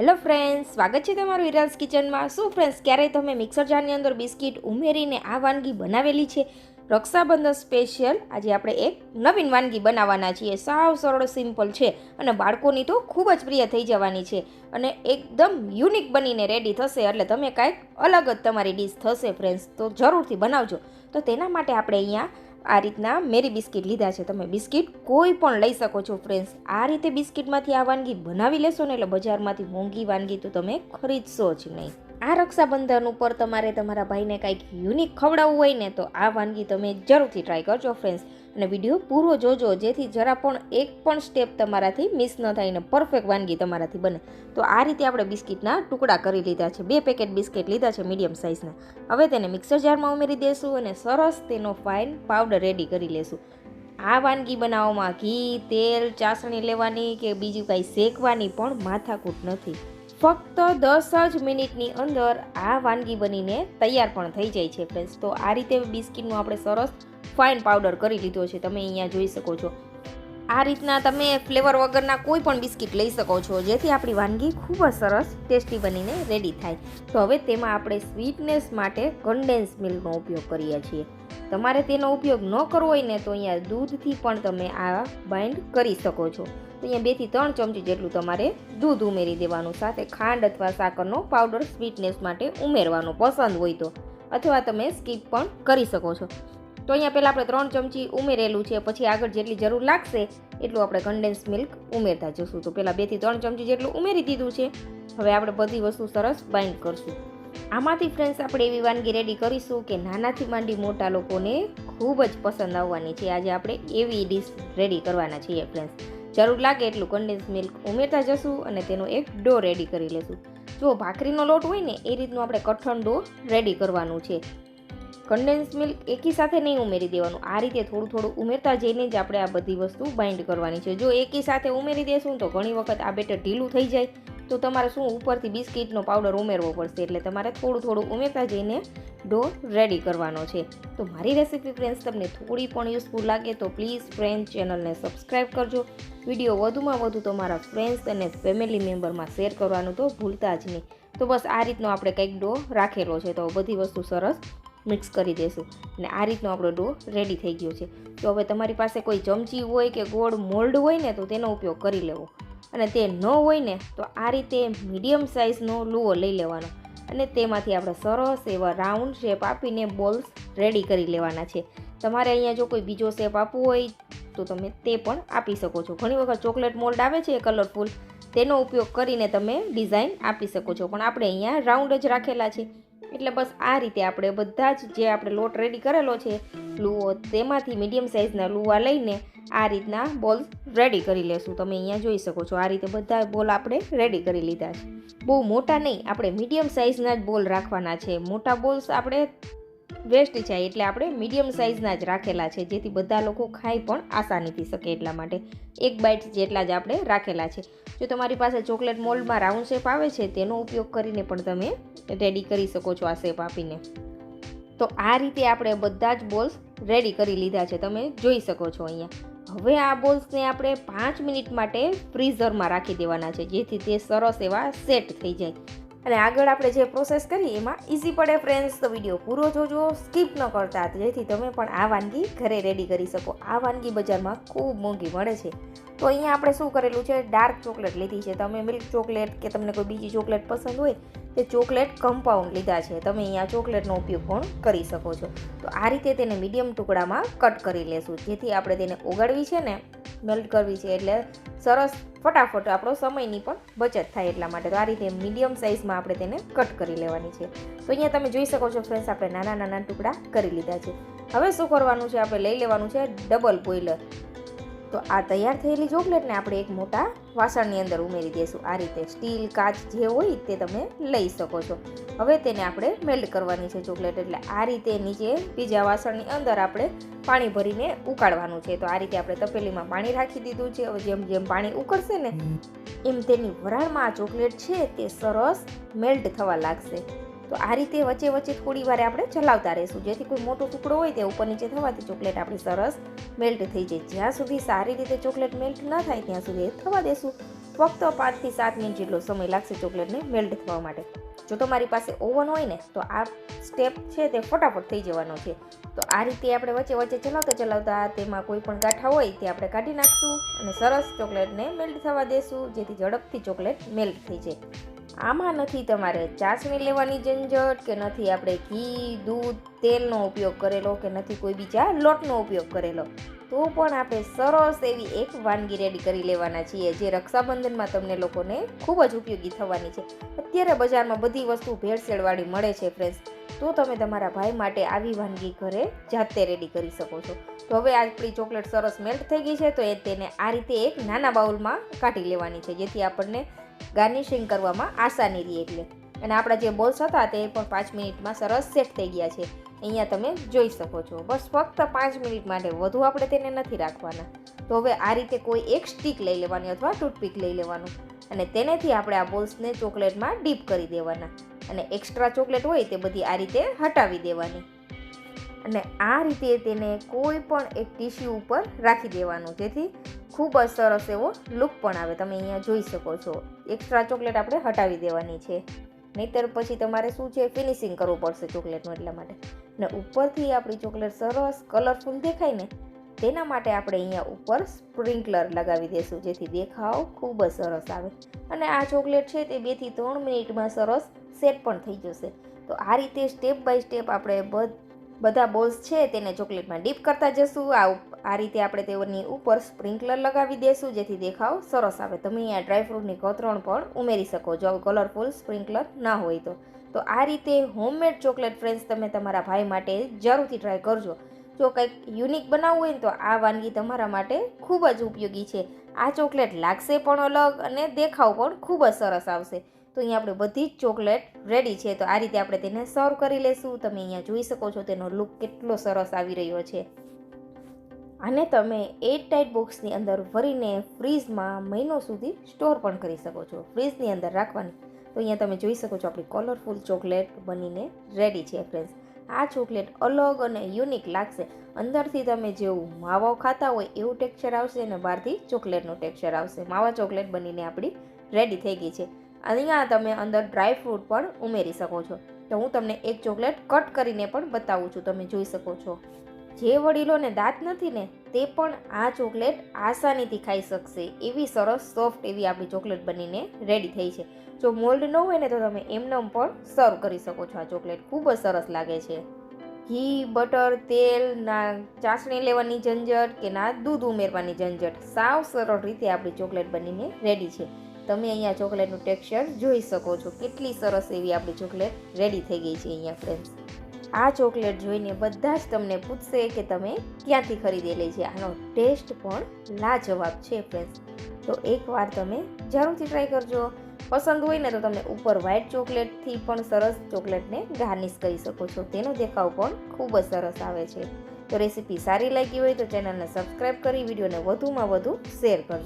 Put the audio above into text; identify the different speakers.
Speaker 1: Hello friends, સ્વાગત છે તમારું ઇરાલ્સ કિચનમાં. શું ફ્રેન્ડ્સ, ક્યારેય તમે મિક્સર જારની અંદર બિસ્કિટ ઉમેરીને આ વાનગી બનાવેલી છે? રક્ષાબંધન સ્પેશિયલ. આજે આપણે એક નવીન વાનગી બનાવવાના છીએ. સાવ સરળ, સિમ્પલ છે અને બાળકોની તો ખૂબ જ પ્રિય થઈ જવાની છે અને એકદમ યુનિક બનીને રેડી થશે. એટલે તમે કાંઈક અલગ જ તમારી ડીશ થશે ફ્રેન્ડ્સ. તો જરૂરથી બનાવજો. તો તેના માટે આપણે અહીંયા આ રીતના મેરી બિસ્કિટ લીધા છે. તમે બિસ્કિટ કોઈ પણ લઈ શકો છો ફ્રેન્ડ્સ આ રીતે બિસ્કિટમાંથી આ વાનગી બનાવી લેશો ને એટલે બજારમાંથી મોંઘી વાનગી તો તમે ખરીદશો જ નહીં. આ રક્ષાબંધન ઉપર તમારે તમારા ભાઈને કંઈક યુનિક ખવડાવવું હોય ને તો આ વાનગી તમે જરૂરથી ટ્રાય કરજો ફ્રેન્ડ્સ અને વીડિયો પૂરો જોજો, જેથી જરા પણ એક પણ સ્ટેપ તમારાથી મિસ ન થાય ને પરફેક્ટ વાનગી તમારાથી બને. તો આ રીતે આપણે બિસ્કિટના ટુકડા કરી લીધા છે. બે પેકેટ બિસ્કિટ લીધા છે મીડિયમ સાઇઝના હવે તેને મિક્સર જારમાં ઉમેરી દેશું અને સરસ તેનો ફાઇન પાવડર રેડી કરી લેશું. આ વાનગી બનાવવામાં ઘી, તેલ, ચાસણી લેવાની કે બીજું કાંઈ શેકવાની પણ માથાકૂટ નથી. ફક્ત દસ જ મિનિટની અંદર આ વાનગી બનીને તૈયાર પણ થઈ જાય છે ફ્રેન્ડ્સ તો આ રીતે બિસ્કિટનું આપણે સરસ ફાઇન પાવડર કરી લીધો છે, તમે અહીંયા જોઈ શકો છો. આ રીતના તમે ફ્લેવર વગરના કોઈ પણ બિસ્કિટ લઈ શકો છો, જેથી આપણી વાનગી ખૂબ જ સરસ, ટેસ્ટી બનીને રેડી થાય. તો હવે તેમાં આપણે સ્વીટનેસ માટે કન્ડેન્સ મિલ્કનો ઉપયોગ કરીએ છીએ. તમારે તેનો ઉપયોગ ન કરવો હોય ને તો અહીંયા દૂધથી પણ તમે આ બાઇન્ડ કરી શકો છો. તો અહીંયા બેથી ત્રણ ચમચી જેટલું તમારે દૂધ ઉમેરી દેવાનું, સાથે ખાંડ અથવા સાકરનો પાવડર સ્વીટનેસ માટે ઉમેરવાનો પસંદ હોય તો. અથવા તમે સ્કીપ પણ કરી શકો છો. તો અહીંયા પહેલાં આપણે ત્રણ ચમચી ઉમેરેલું છે, પછી આગળ જેટલી જરૂર લાગશે એટલું આપણે કન્ડેન્સ મિલ્ક ઉમેરતા જશું. તો પહેલાં બેથી ત્રણ ચમચી જેટલું ઉમેરી દીધું છે. હવે આપણે બધી વસ્તુ સરસ બાઇન્ડ કરશું. આમાંથી ફ્રેન્ડ્સ આપણે એવી વાનગી રેડી કરીશું કે નાનાથી માંડી મોટા લોકોને ખૂબ જ પસંદ આવવાની છે. આજે આપણે એવી ડીશ રેડી કરવાના છીએ ફ્રેન્ડ્સ જરૂર લાગે એટલું કન્ડેન્સ મિલ્ક ઉમેરતા જશું અને તેનો એક ડો રેડી કરી લેશું. જો ભાખરીનો લોટ હોય ને, એ રીતનું આપણે કઠણ ડો રેડી કરવાનું છે. કન્ડેન્સ મિલ્ક એકી સાથે નહીં ઉમેરી દેવાનું. આ રીતે થોડું થોડું ઉમેરતા જઈને જ આપણે આ બધી વસ્તુ બાઇન્ડ કરવાની છે. જો એકી સાથે ઉમેરી દેશું તો ઘણી વખત આ બેટર ઢીલું થઈ જાય. તો તમારે શું ઉપરથી બિસ્કિટનો પાવડર ઉમેરવો પડશે? એટલે તમારે થોડું થોડું ઉમેરતા જઈને ડો રેડી કરવાનો છે. તો મારી રેસીપી ફ્રેન્ડ્સ તમને થોડી પણ યુઝફુલ લાગે તો પ્લીઝ ફ્રેન્ડ ચેનલને સબસ્ક્રાઈબ કરજો. વીડિયો વધુમાં વધુ તમારા ફ્રેન્ડ્સ અને ફેમિલી મેમ્બરમાં શેર કરવાનું તો ભૂલતા જ નહીં. તો બસ આ રીતનો આપણે કંઈક ડો રાખેલો છે. તો બધી વસ્તુ સરસ મિક્સ કરી દેશું. અને આ રીતનો આપણો ડો રેડી થઈ ગયો છે. તો હવે તમારી પાસે કોઈ ચમચી હોય કે ગોળ મોલ્ડ હોય ને, તો તેનો ઉપયોગ કરી લેવો. અને તે ન હોય ને, તો આ રીતે મીડિયમ સાઇઝનો લુઓ લઈ લેવાનો. અને તેમાંથી આપણે સરસ એવા રાઉન્ડ શેપ આપીને બોલ્સ રેડી કરી લેવાના છે. તમારે અહીંયા જો કોઈ બીજો શેપ આપવો હોય, તો તમે તે પણ આપી શકો છો. ઘણી વખત ચોકલેટ મોલ્ડ આવે છે કલરફુલ તેનો ઉપયોગ કરીને તમે ડિઝાઇન આપી શકો છો. પણ આપણે અહીંયા રાઉન્ડ જ રાખેલા છે. એટલે બસ આ રીતે આપણે બધા જ જે આપણે લોટ રેડી કરેલો છે, લુઓ તેમાંથી મીડિયમ સાઇઝના લુવા લઈને આ રીતના બોલ રેડી કરી લેશું. તમે અહીંયા જોઈ શકો છો, આ રીતે બધા બોલ આપણે રેડી કરી લીધા છે. બહુ મોટા નહીં, આપણે મીડિયમ સાઇઝના જ બોલ રાખવાના છે. મોટા બોલ્સ આપણે વેસ્ટ જાય એટલે આપણે મીડિયમ સાઇઝના જ રાખેલા છે. જેથી બધા લોકો ખાઈ પણ આસાનીથી શકે એટલા માટે. એક બાઇટ જેટલા જ આપણે રાખેલા છે. જો તમારી પાસે ચોકલેટ મોલ્ડમાં રાઉન્ડ શેપ આવે છે, તેનો ઉપયોગ કરીને પણ તમે રેડી કરી શકો છો આ શેપ આપીને. તો આ રીતે આપણે બધા જ બોલ્સ રેડી કરી લીધા છે. તમે જોઈ શકો છો અહીંયા. હવે આ બોલ્સને આપણે પાંચ મિનિટ માટે ફ્રીઝરમાં રાખી દેવાના છે. જેથી તે સરસ એવા સેટ થઈ જાય. અને આગળ આપણે જે પ્રોસેસ કરી, એમાં ઇઝી પડે ફ્રેન્ડ્સ તો વીડિયો પૂરો જોજો સ્કીપ ન કરતા, જેથી તમે પણ આ વાનગી ઘરે રેડી કરી શકો. આ વાનગી બજારમાં ખૂબ મોંઘી મળે છે. તો અહીંયા આપણે શું કરેલું છે? ડાર્ક ચોકલેટ લીધી છે. તમે મિલ્ક ચોકલેટ કે તમને કોઈ બીજી ચોકલેટ પસંદ હોય, તે ચોકલેટ કમ્પાઉન્ડ લીધા છે. તમે અહીંયા ચોકલેટનો ઉપયોગ પણ કરી શકો છો. તો આ રીતે તેને મીડિયમ ટુકડામાં કટ કરી લેશું. જેથી આપણે તેને ઓગાળવી છે ને મેલ્ટ કરવી છે એટલે સરસ ફટાફટ આપણો સમયની પણ બચત થાય એટલા માટે. તો આ રીતે મીડિયમ સાઇઝમાં આપણે તેને કટ કરી લેવાની છે. તો અહીંયા તમે જોઈ શકો છો ફ્રેન્ડ્સ આપણે નાના નાના ટુકડા કરી લીધા છે. હવે શું કરવાનું છે? આપણે લઈ લેવાનું છે ડબલ બોઇલર તો આ તૈયાર થયેલી ચોકલેટને આપણે એક મોટા વાસણની અંદર ઉમેરી દઈશું. આ રીતે સ્ટીલ, કાચ જે હોય તે તમે લઈ શકો છો. હવે તેને આપણે મેલ્ટ કરવાની છે ચોકલેટ. એટલે આ રીતે નીચે બીજા વાસણની અંદર આપણે પાણી ભરીને ઉકાળવાનું છે. તો આ રીતે આપણે તપેલીમાં પાણી રાખી દીધું છે. હવે જેમ જેમ પાણી ઉકળશે ને, એમ તેની વરાળમાં આ ચોકલેટ છે તે સરસ મેલ્ટ થવા લાગશે. તો આ રીતે વચ્ચે વચ્ચે થોડી વાર આપણે ચલાવતા રહીશું. જેથી કોઈ મોટો ટુકડો હોય તે ઉપર નીચે થવાથી ચોકલેટ આપણી સરસ મેલ્ટ થઈ જાય. જ્યાં સુધી સારી રીતે ચોકલેટ મેલ્ટ ન થાય, ત્યાં સુધી થવા દેશું. ફક્ત પાંચથી સાત મિનિટ જેટલો સમય લાગશે ચોકલેટને મેલ્ટ થવા માટે. જો તમારી પાસે ઓવન હોય ને, તો આ સ્ટેપ છે તે ફટાફટ થઈ જવાનો છે. તો આ રીતે આપણે વચ્ચે વચ્ચે ચલાવતા ચલાવતા તેમાં કોઈ પણ ગાંઠા હોય તે આપણે કાઢી નાખશું અને સરસ ચોકલેટને મેલ્ટ થવા દેશું, જેથી ઝડપથી ચોકલેટ મેલ્ટ થઈ જાય. આમાં નથી તમારે ચાસણી લેવાની ઝંઝટ કે નથી આપણે ઘી, દૂધ, તેલનો ઉપયોગ કરેલો કે નથી કોઈ બીજા લોટનો ઉપયોગ કરેલો? તો પણ આપણે સરસ એવી એક વાનગી રેડી કરી લેવાના છીએ જે રક્ષાબંધનમાં તમને લોકોને ખૂબ જ ઉપયોગી થવાની છે. અત્યારે બજારમાં બધી વસ્તુ ભેળસેળવાળી મળે છે ફ્રેન્ડ્સ તો તમે તમારા ભાઈ માટે આવી વાનગી ઘરે જાતે રેડી કરી શકો છો. તો હવે આપણી ચોકલેટ સરસ મેલ્ટ થઈ ગઈ છે તો એ તેને આ રીતે એક નાના બાઉલમાં કાઢી લેવાની છે જેથી આપણને ગાર્નિશિંગ કરવામાં આસાની રહે એટલે. અને આપણા જે બોલ્સ હતા તે પણ પાંચ મિનિટમાં સરસ સેટ થઈ ગયા છે. અહીંયા તમે જોઈ શકો છો. બસ ફક્ત પાંચ મિનિટ માટે. વધુ આપણે તેને નથી રાખવાના. તો હવે આ રીતે કોઈ એક સ્ટીક લઈ લેવાની અથવા ટૂથપીક લઈ લેવાનું. અને તેનેથી આપણે આ બોલ્સને ચોકલેટમાં ડીપ કરી દેવાના. અને એક્સ્ટ્રા ચોકલેટ હોય તે બધી આ રીતે હટાવી દેવાની. અને આ રીતે તેને કોઈ પણ એક ટીશ્યુ ઉપર રાખી દેવાનું. જેથી ખૂબ જ સરસ એવો લુક પણ આવે. તમે અહીંયા જોઈ શકો છો. એક્સ્ટ્રા ચોકલેટ આપણે હટાવી દેવાની છે. નહીતર પછી તમારે શું છે? ફિનિશિંગ કરવું પડશે ચોકલેટનું એટલા માટે. ને ઉપરથી આપણી ચોકલેટ સરસ કલરફુલ દેખાય ને, તેના માટે આપણે અહીંયા ઉપર સ્પ્રિંકલર લગાવી દઈશું જેથી દેખાવ ખૂબ જ સરસ આવે. અને આ ચોકલેટ છે તે બેથી ત્રણ મિનિટમાં સરસ સેટ પણ થઈ જશે. તો આ રીતે સ્ટેપ બાય સ્ટેપ આપણે બધ બધા બોલ્સ છે તેને ચોકલેટમાં ડીપ કરતા જશું. આ આ રીતે આપણે તેઓની ઉપર સ્પ્રિંકલર લગાવી દેશું, જેથી દેખાવ સરસ આવે. તમે અહીંયા ડ્રાયફ્રૂટની કતરણ પણ ઉમેરી શકો જો કલરફુલ સ્પ્રિંકલર ના હોય તો. તો આ રીતે હોમમેડ ચોકલેટ ફ્રેન્ડ્સ તમે તમારા ભાઈ માટે જરૂરથી ટ્રાય કરજો. જો કંઈક યુનિક બનાવવું હોય ને તો આ વાનગી તમારા માટે ખૂબ જ ઉપયોગી છે. આ ચોકલેટ લાગશે પણ અલગ અને દેખાવ પણ ખૂબ જ સરસ આવશે. તો અહીંયા આપણે બધી જ ચોકલેટ રેડી છે. તો આ રીતે આપણે તેને સર્વ કરી લેશું. તમે અહીંયા જોઈ શકો છો તેનો લુક કેટલો સરસ આવી રહ્યો છે. આને તમે એટ ટાઈટ બોક્સની અંદર ભરીને ફ્રીજમાં મહિનો સુધી સ્ટોર પણ કરી શકો છો. ફ્રીજની અંદર રાખવાની. તો અહીંયા તમે જોઈ શકો છો આપણી કલરફુલ ચોકલેટ બનીને રેડી છે ફ્રેન્ડ્સ આ ચોકલેટ અલગ અને યુનિક લાગશે. અંદરથી તમે જેવું માવો ખાતા હોય એવું ટેક્સચર આવશે અને બહારથી ચોકલેટનું ટેક્સચર આવશે. માવા ચોકલેટ બનીને આપણી રેડી થઈ ગઈ છે. અહીંયા તમે અંદર ડ્રાય ફ્રૂટ પણ ઉમેરી શકો છો. તો હું તમને એક ચોકલેટ કટ કરીને પણ બતાવું છું, તમે જોઈ શકો છો. જે વડીલોને દાંત નથી ને, તે પણ આ ચોકલેટ આસાનીથી ખાઈ શકશે. એવી સરસ સોફ્ટ એવી આપણી ચોકલેટ બનીને રેડી થઈ છે. જો મોલ્ડ ન હોય ને, તો તમે એમનેમ પણ સર્વ કરી શકો છો. આ ચોકલેટ ખૂબ જ સરસ લાગે છે. ઘી બટર તેલ, ના ચાસણી લેવાની ઝંઝટ કે ના દૂધ ઉમેરવાની ઝંઝટ, સાવ સરળ રીતે આપણી ચોકલેટ બનીને રેડી છે. તમે અહીંયા ચોકલેટનું ટેક્સચર જોઈ શકો છો. કેટલી સરસ એવી આપણી ચોકલેટ રેડી થઈ ગઈ છે અહીંયા ફ્રેન્ડ્સ આ ચોકલેટ જોઈને બધા જ તમને પૂછશે કે તમે ક્યાંથી ખરીદેલી છે. આનો ટેસ્ટ પણ લાજવાબ છે ફ્રેન્ડ્સ તો એકવાર તમે જરૂરથી ટ્રાય કરજો. પસંદ હોય ને તો તમે ઉપર વ્હાઇટ ચોકલેટથી પણ સરસ ચોકલેટને ગાર્નિશ કરી શકો છો. તેનો દેખાવ પણ ખૂબ જ સરસ આવે છે. તો રેસીપી સારી લાગી હોય તો ચેનલને સબસ્ક્રાઈબ કરી, વિડીયોને વધુમાં વધુ શેર કરજો.